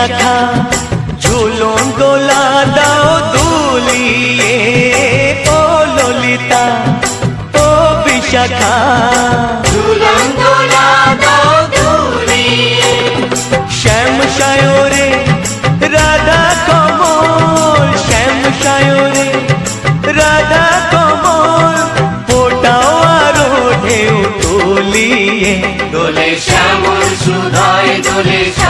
বিশাখা ঝুলন দোলা দাও দুলিয়ে ও ললিতা ও বিশাখা। দোলন দোলা দাও দুলিয়ে। শ্যাম সায়রে রাধা কমল। শ্যাম সায়রে রাধা কমল। ফোটাও আরও ঢেউ তুলিয়ে। দোলে শ্যামল সুধায় দোলে শ্যাম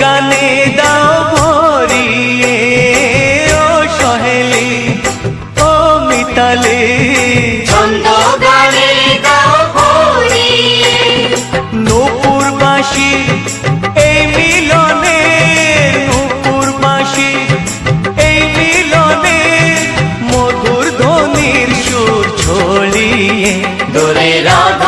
গানে দাও ভরিয়ে ও সহেলি ও মিতালি। ছন্দ গানে দাও ভরিয়ে নূপুর বাসি এই মিলনে নূপুর বাসি এই মিলনে মধুর ধ্বনির সুর ছড়িয়ে দোলে রাধা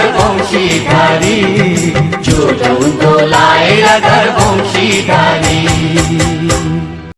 রাধার বংশীধারী চোদন দোলায় রাধার বংশীধারী।